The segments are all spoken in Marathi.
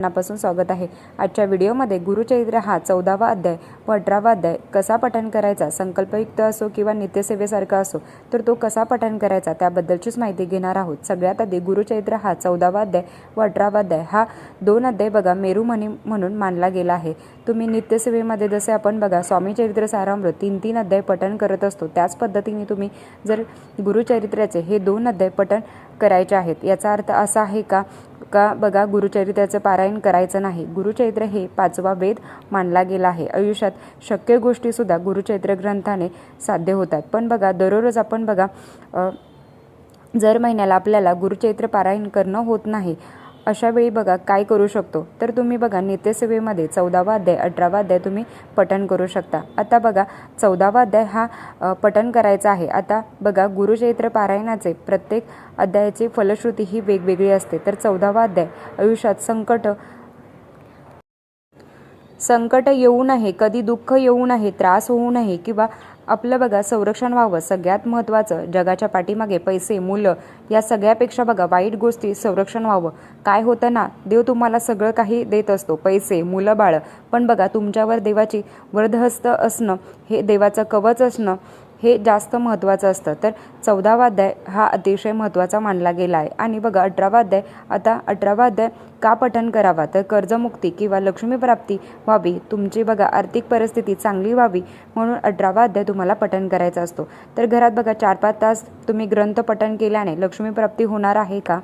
मनापासून स्वागत आहे. आजच्या व्हिडिओमध्ये गुरुचरित्र हा चौदावा अध्याय व अठरावा अध्याय कसा पठण करायचा संकल्पयुक्त असो किंवा नित्यसेवेसारखा असो तर तो कसा पठण करायचा त्याबद्दलचीच माहिती घेणार आहोत. सगळ्यात आधी गुरुचरित्र हा चौदावा अध्याय व अठरावा अध्याय हा दोन अध्याय बघा मेरुमणी म्हणून मानला गेला आहे. तुम्ही नित्यसेवेमध्ये जसे आपण बघा स्वामी चरित्र सारामृत तीन तीन अध्याय पठण करत असतो. त्याच पद्धतीने तुम्ही जर गुरुचरित्राचे हे दोन अध्याय पठण करायचे आहेत याचा अर्थ असा आहे का? का बघा गुरुचरित्राचं पारायण करायचं नाही. गुरुचरित्र हे पाचवा वेद मानला गेला आहे. आयुष्यात शक्य गोष्टीसुद्धा गुरुचरित्र ग्रंथाने साध्य होतात. पण बघा दररोज आपण बघा जर महिन्याला आपल्याला गुरुचरित्र पारायण करणं होत नाही अशा वेळी बघा काय करू शकतो? तर तुम्ही बघा नित्यसेवेमध्ये चौदावा अध्याय अठरावा अध्याय तुम्ही पठण करू शकता. आता बघा चौदावा अध्याय हा पठण करायचा आहे. आता बघा गुरुचरित्र पारायणाचे प्रत्येक अध्यायाची फलश्रुती ही वेगवेगळी असते. तर चौदावा अध्याय आयुष्यात संकट संकट येऊ नये कधी दुःख येऊ नये त्रास होऊ नये किंवा आपलं बघा संरक्षण व्हावं. सगळ्यात महत्त्वाचं जगाच्या पाठीमागे पैसे मुलं या सगळ्यापेक्षा बघा वाईट गोष्टी संरक्षण व्हावं. काय होतं ना देव तुम्हाला सगळं काही देत असतो. पैसे मुलं बाळं. पण बघा तुमच्यावर देवाची वरदहस्त असणं हे देवाचं कवच असणं हे जास्त महत्त्वाचं असतं. तर चौदावा अध्याय हा अतिशय महत्त्वाचा मानला गेला आहे. आणि बघा अठरावा अध्याय आता अठरावा अध्याय का पठण करावा? तर कर्जमुक्ती किंवा लक्ष्मीप्राप्ती व्हावी. तुमची बघा आर्थिक परिस्थिती चांगली व्हावी म्हणून अठरावा अध्याय तुम्हाला पठण करायचा असतो. तर घरात बघा चार पाच तास तुम्ही ग्रंथ पठण केल्याने लक्ष्मीप्राप्ती होणार आहे का?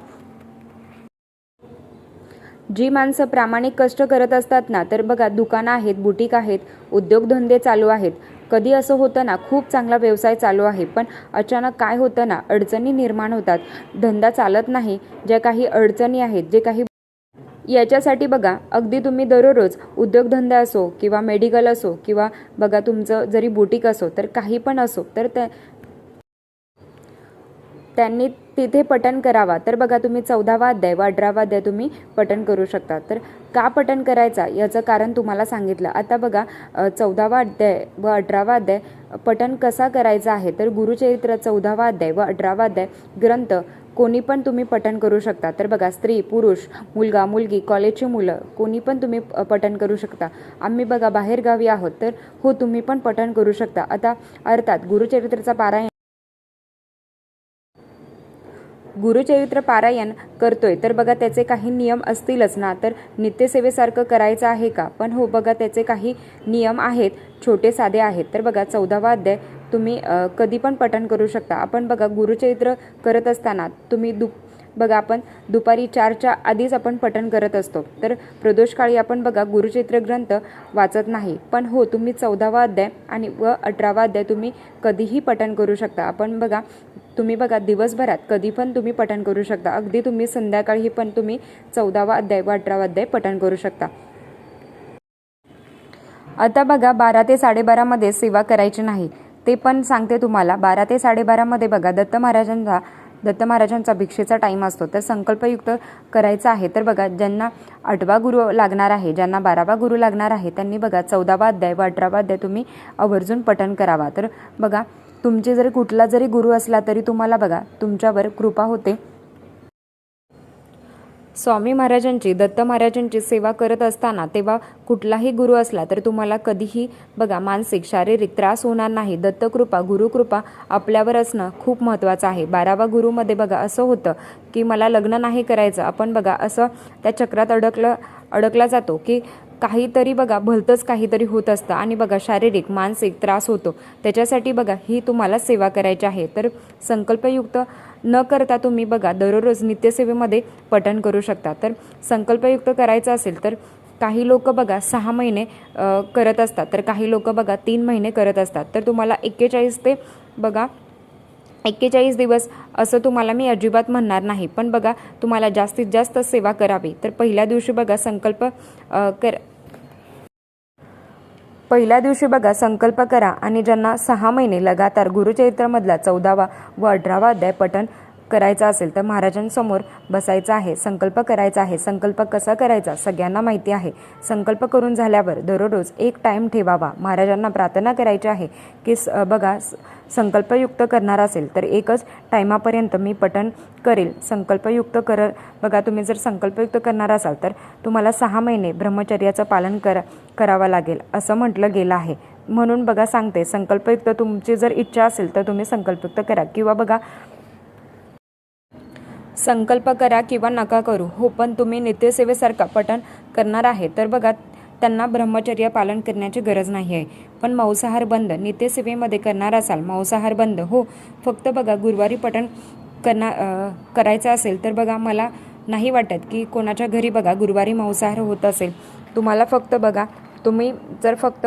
जी माणसं प्रामाणिक कष्ट करत असतात ना तर बघा दुकानं आहेत बुटीक आहेत उद्योगधंदे चालू आहेत. कधी असं होतं ना खूप चांगला व्यवसाय चालू आहे पण अचानक काय होतं ना अडचणी निर्माण होतात. धंदा चालत नाही ज्या काही अडचणी आहेत जे काही याच्यासाठी बघा अगदी तुम्ही दररोज उद्योगधंदा असो किंवा मेडिकल असो किंवा बघा तुमचं जरी बुटीक असो तर काही पण असो तर त्या त्यांनी तिथे पठण करावा. तर बघा तुम्ही चौदावा अध्याय व अठरावा अध्याय तुम्ही पठण करू शकता. तर का पठण करायचा? याचं कारण तुम्हाला सांगितलं. आता बघा चौदावा अध्याय व अठरावा अध्याय पठण कसा करायचा आहे? तर गुरुचरित्र चौदावा अध्याय व अठरावा अध्याय ग्रंथ कोणी पण तुम्ही पठण करू शकता. तर बघा स्त्री पुरुष मुलगा मुलगी कॉलेजची मुलं कोणी पण तुम्ही पठण करू शकता. आम्ही बघा बाहेरगावी आहोत. तर हो तुम्ही पण पठण करू शकता. आता अर्थात गुरुचरित्राचा पारायण गुरुचरित्र पारायण करतोय तर बघा त्याचे काही नियम असतीलच ना? तर नित्यसेवेसारखं करायचं आहे का? पण हो बघा त्याचे काही नियम आहेत छोटे साधे आहेत. तर बघा चौदावा अध्याय तुम्ही कधी पण पठण करू शकता. आपण बघा गुरुचरित्र करत असताना तुम्ही दुप बघा आपण दुपारी चारच्या आधीच आपण पठण करत असतो. तर प्रदोषकाळी आपण बघा गुरुचरित्र ग्रंथ वाचत नाही. पण हो तुम्ही चौदावा अध्याय आणि व अठरावा अध्याय तुम्ही कधीही पठण करू शकता. आपण बघा तुम्ही बघा दिवसभरात कधी पण तुम्ही पठण करू शकता. अगदी तुम्ही संध्याकाळी पण तुम्ही चौदावा अध्याय व अठरावा अध्याय पठण करू शकता. आता बघा बारा ते साडेबारामध्ये सेवा करायची नाही. ते पण सांगते तुम्हाला. बारा ते साडेबारामध्ये बघा दत्त महाराजांचा दत्त महाराजांचा भिक्षेचा टाईम असतो. तर संकल्पयुक्त करायचा आहे. तर बघा ज्यांना आठवा गुरु लागणार आहे ज्यांना बारावा गुरु लागणार आहे त्यांनी बघा चौदावा अध्याय व अठरावा अध्याय तुम्ही आवर्जून पठण करावा. तर बघा तुमचे जरी कुठला जरी गुरु असला तरी तुम्हाला बघा तुमच्यावर कृपा होते. स्वामी महाराजांची दत्त महाराजांची सेवा करत असताना तेव्हा कुठलाही गुरु असला तर तुम्हाला कधीही बघा मानसिक शारीरिक त्रास होणार नाही. दत्तकृपा गुरुकृपा आपल्यावर असणं खूप महत्त्वाचं आहे. बारावा गुरुमध्ये बघा असं होतं की मला लग्न नाही करायचं. आपण बघा असं त्या चक्रात अडकलं अडकला जातो की काहीतरी बघा भलतंच काहीतरी होत असतं. आणि बघा शारीरिक मानसिक त्रास होतो. त्याच्यासाठी बघा ही तुम्हाला सेवा करायची आहे. तर संकल्पयुक्त न करता तुम्ही बघा दररोज नित्यसेवेमध्ये पठण करू शकता. तर संकल्पयुक्त करायचं असेल तर काही लोक बघा सहा महिने करत असतात. तर काही लोक बघा तीन महिने करत असतात. तर तुम्हाला एक्केचाळीस ते बघा एक्केचाळीस दिवस असं तुम्हाला मी अजिबात म्हणणार नाही. पण बघा तुम्हाला जास्तीत जास्त सेवा करावी. तर पहिल्या दिवशी बघा संकल्प कर पहिल्या दिवशी बघा संकल्प करा आणि ज्यांना सहा महिने लगातार गुरुचरित्रमधला चौदावा व अठरावा अध्याय पठण करायचा असेल तर महाराजांसमोर बसायचं आहे संकल्प करायचा आहे. संकल्प कसा करायचा? सगळ्यांना माहिती आहे. संकल्प करून झाल्यावर दररोज एक टाईम ठेवावा. महाराजांना प्रार्थना करायची आहे की स बघा स- संकल्पयुक्त करणार असेल तर एकच टायमापर्यंत मी पठण करेल. संकल्पयुक्त कर बघा तुम्ही जर संकल्पयुक्त करणार असाल तर तुम्हाला सहा महिने ब्रह्मचर्याचं पालन करा करावं लागेल असं म्हटलं गेलं आहे. म्हणून बघा सांगते संकल्पयुक्त तुमची जर इच्छा असेल तर तुम्ही संकल्पयुक्त करा. किंवा बघा संकल्प करा किंवा नका करू. हो पण तुम्ही नित्यसेवेसारखा पठण करणार आहे. तर बघा त्यांना ब्रह्मचर्य पालन करण्याची गरज नाही आहे. पण मांसाहार बंद नित्यसेवेमध्ये करणार असाल मांसाहार बंद. हो फक्त बघा गुरुवारी पठण करणार करायचं असेल तर बघा मला नाही वाटत की कोणाच्या घरी बघा गुरुवारी मांसाहार होत असेल. तुम्हाला फक्त बघा तुम्ही जर फक्त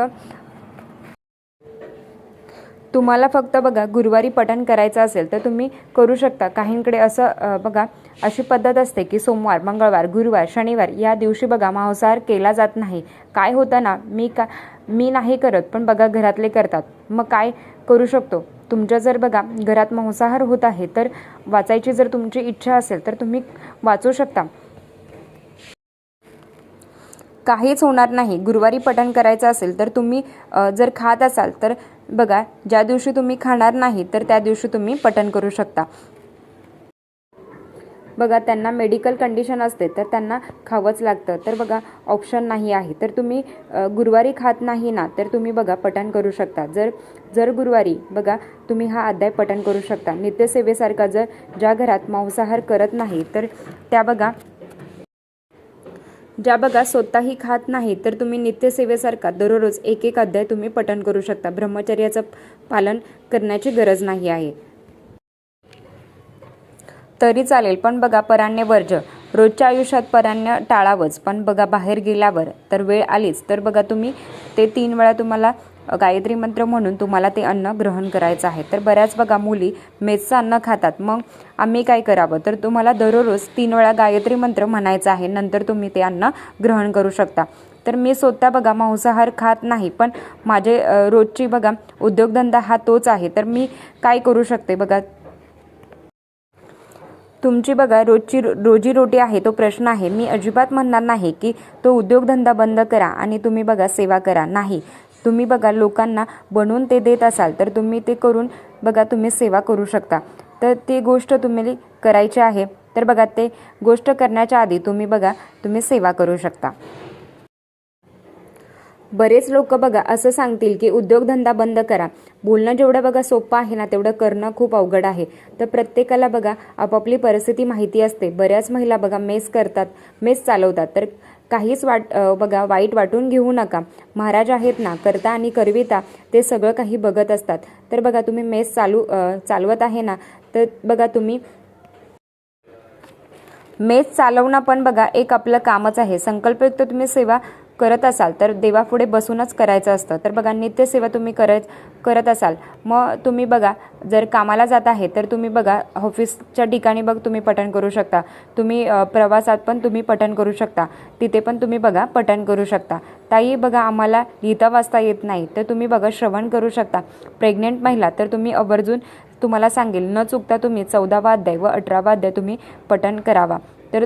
तुम्हाला फक्त बघा गुरुवारी पठण करायचं असेल तर तुम्ही करू शकता. काहींकडे असं बघा अशी पद्धत असते की सोमवार मंगळवार गुरुवार शनिवार या दिवशी बघा मांसाहार केला जात नाही. काय होतं ना मी का मी नाही करत पण बघा घरातले करतात. मग काय करू शकतो? तुमच्या जर बघा घरात मांसाहार होत आहे तर वाचायची जर तुमची इच्छा असेल तर तुम्ही वाचू शकता. काहीच होणार नाही. गुरुवारी पठण करायचं असेल तर तुम्ही जर खात असाल तर बघा ज्या दिवशी तुम्ही खाणार नाही तर त्या दिवशी तुम्ही पठण करू शकता. बघा त्यांना मेडिकल कंडिशन असते तर त्यांना खावंच लागतं. तर बघा ऑप्शन नाही आहे. तर तुम्ही गुरुवारी खात नाही ना तर तुम्ही बघा पठण करू शकता. जर जर गुरुवारी बघा तुम्ही हा अध्याय पठण करू शकता. नित्यसेवेसारखा जर ज्या घरात मांसाहार करत नाही तर त्या बघा ज्या बघा स्वतःही खात नाही तर तुम्ही नित्यसेवेसारखा दररोज एक एक अध्याय तुम्ही पठण करू शकता. ब्रह्मचर्याचं पालन करण्याची गरज नाही आहे. तरी चालेल पण बघा पराण्य वर्ज रोजच्या आयुष्यात पराण्य टाळावंच पण बघा बाहेर गेल्यावर तर वेळ आलीच. तर बघा तुम्ही ते तीन वेळा तुम्हाला गायत्री मंत्र म्हणून तुम्हाला ते अन्न ग्रहण करायचं आहे. तर बऱ्याच बघा मुली मेसचं अन्न खातात. मग आम्ही काय करावं? तर तुम्हाला दररोज तीन वेळा गायत्री मंत्र म्हणायचं आहे. नंतर तुम्ही ते अन्न ग्रहण करू शकता. तर मी स्वतः बघा मांसाहार खात नाही पण माझे रोजची बघा उद्योगधंदा हा तोच आहे. तर मी काय करू शकते बघा? तुमची बघा रोजची रोजी रोटी आहे तो प्रश्न आहे. मी अजिबात म्हणणार नाही की तो उद्योगधंदा बंद करा आणि तुम्ही बघा सेवा करा. नाही. तुम्ही बघा लोकांना बनवून ते देत असाल तर तुम्ही ते करून बघा तुम्ही सेवा करू शकता. तर ती गोष्ट तुम्ही करायची आहे. तर बघा ते गोष्ट करण्याच्या आधी तुम्ही बघा तुम्ही सेवा करू शकता. बरेच लोक बघा असं सांगतील की उद्योगधंदा बंद करा. बोलणं जेवढं बघा सोपं आहे ना तेवढं करणं खूप अवघड आहे. तर प्रत्येकाला बघा आपापली परिस्थिती माहिती असते. बऱ्याच महिला बघा मेस करतात मेस चालवतात. तर काहीच वाट बघा वाईट वाटून घेऊ नका. महाराज आहेत ना करता आणि करविता ते सगळं काही बघत असतात. तर बघा तुम्ही मेस चालू चालवत आहे ना तर बघा तुम्ही मेस चालवणं पण बघा एक आपलं कामच आहे. संकल्पयुक्त तुम्ही सेवा करत असाल तर देवापुढे बसूनच करायचं असतं. तर बघा नित्यसेवा तुम्ही करत करत असाल. मग तुम्ही बघा जर कामाला जात आहे तर तुम्ही बघा ऑफिसच्या ठिकाणी बघ तुम्ही पठण करू शकता. तुम्ही प्रवासात पण तुम्ही पठण करू शकता. तिथे पण तुम्ही बघा पठण करू शकता. ताई बघा आम्हाला लिहिता वाचता येत नाही तर तुम्ही बघा श्रवण करू शकता. प्रेग्नेंट महिला तर तुम्ही आवर्जून तुम्हाला सांगेल न चुकता तुम्ही चौदावा अध्याय व अठरावा अध्याय तुम्ही पठण करावा. तर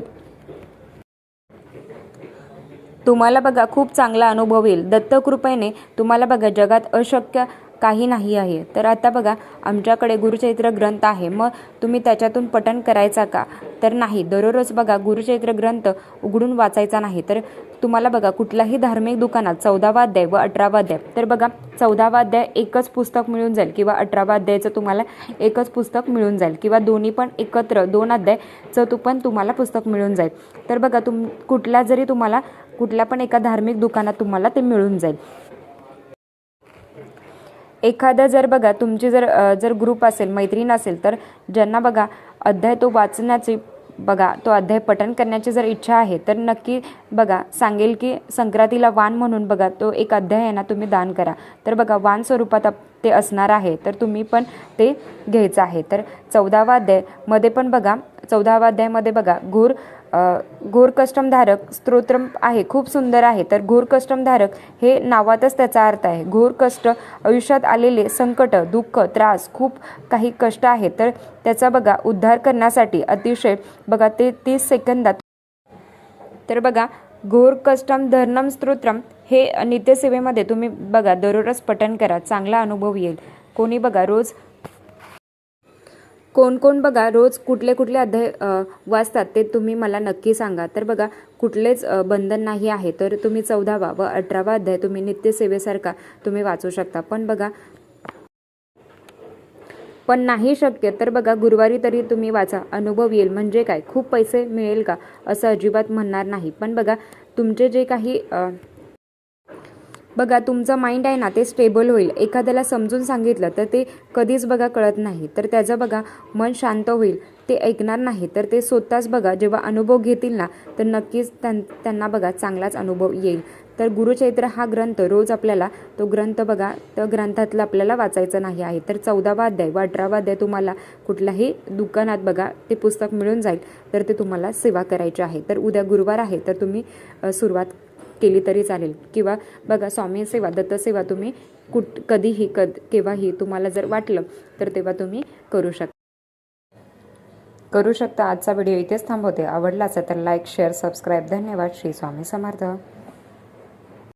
तुम्हाला बघा खूप चांगला अनुभव येईल. दत्तकृपेने तुम्हाला बघा जगात अशक्य काही नाही आहे. तर आता बघा आमच्याकडे गुरुचरित्र ग्रंथ आहे. मग तुम्ही त्याच्यातून पठण करायचा का? तर नाही. दररोज बघा गुरुचरित्र ग्रंथ उघडून वाचायचा नाही. तर तुम्हाला बघा कुठल्याही धार्मिक दुकानात चौदावा अध्याय व अठरावा अध्याय. तर बघा चौदावा अध्याय एकच पुस्तक मिळून जाईल किंवा अठरावा अध्यायाचं तुम्हाला एकच पुस्तक मिळून जाईल किंवा दोन्ही पण एकत्र दोन अध्यायचं तू पण तुम्हाला पुस्तक मिळून जाईल. तर बघा तुम कुठल्या जरी तुम्हाला कुठल्या पण एका धार्मिक दुकानात तुम्हाला ते मिळून जाईल. एखादं जर बघा तुमची जर जर ग्रुप असेल मैत्रीण असेल तर ज्यांना बघा अध्याय तो वाचण्याची बघा तो अध्याय पठण करण्याची जर इच्छा आहे तर नक्की बघा सांगेल की संक्रांतीला वाण म्हणून बघा तो एक अध्याय आहे ना तुम्ही दान करा. तर बघा वान स्वरूपात ते असणार आहे तर तुम्ही पण ते घ्यायचं आहे. तर चौदावा अध्यायमध्ये पण बघा चौदावा अध्यायमध्ये बघा घोर घोर कष्टमधारक स्तोत्र आहे खूप सुंदर आहे. तर घोर कष्टमधारक हे नावातच त्याचा अर्थ आहे. घोर कष्ट आयुष्यात आलेले संकट दुःख त्रास खूप काही कष्ट आहे तर त्याचा बघा उद्धार करण्यासाठी अतिशय बघा ते तीस सेकंदात तर बघा घोर कष्टम धरणम स्तोत्रम हे नित्यसेवेमध्ये तुम्ही बघा दररोज पठण करा चांगला अनुभव येईल. कोणी बघा रोज कोण कोण बघा रोज कुठले कुठले अध्याय वाचतात ते तुम्ही मला नक्की सांगा. तर बघा कुठलेच बंधन नाही आहे तर तुम्ही चौदावा व अठरावा अध्याय तुम्ही नित्यसेवेसारखा तुम्ही वाचू शकता. पण बघा पण नाही शक्य तर बघा गुरुवारी तरी तुम्ही वाचा अनुभव येईल. म्हणजे काय खूप पैसे मिळेल का असं अजिबात म्हणणार नाही. पण बघा तुमचे जे काही बघा तुमचं माइंड आहे ना ते स्टेबल होईल. एखाद्याला समजून सांगितलं तर ते कधीच बघा कळत नाही. तर त्याचं बघा मन शांत होईल. ते ऐकणार नाही. तर ते स्वतःच बघा जेव्हा अनुभव घेतील ना तर नक्कीच त्यां त्यांना बघा चांगलाच अनुभव येईल. तर गुरुचैत्र हा ग्रंथ रोज आपल्याला तो ग्रंथ बघा त्या ग्रंथातलं आपल्याला वाचायचं नाही आहे. तर चौदावा अध्याय व अठरावा अध्याय तुम्हाला कुठल्याही दुकानात बघा ते पुस्तक मिळून जाईल. तर ते तुम्हाला सेवा करायची आहे. तर उद्या गुरुवार आहे तर तुम्ही सुरुवात केली तरी चालेल. किंवा बघा स्वामी सेवा दत्तसेवा तुम्ही कुठ कधीही कद केव्हाही तुम्हाला जर वाटलं तर तेव्हा तुम्ही करू शकता करू शकता. आजचा व्हिडिओ इथेच थांबवते. आवडला असेल तर लाईक शेअर सबस्क्राईब धन्यवाद. श्री स्वामी समर्थ.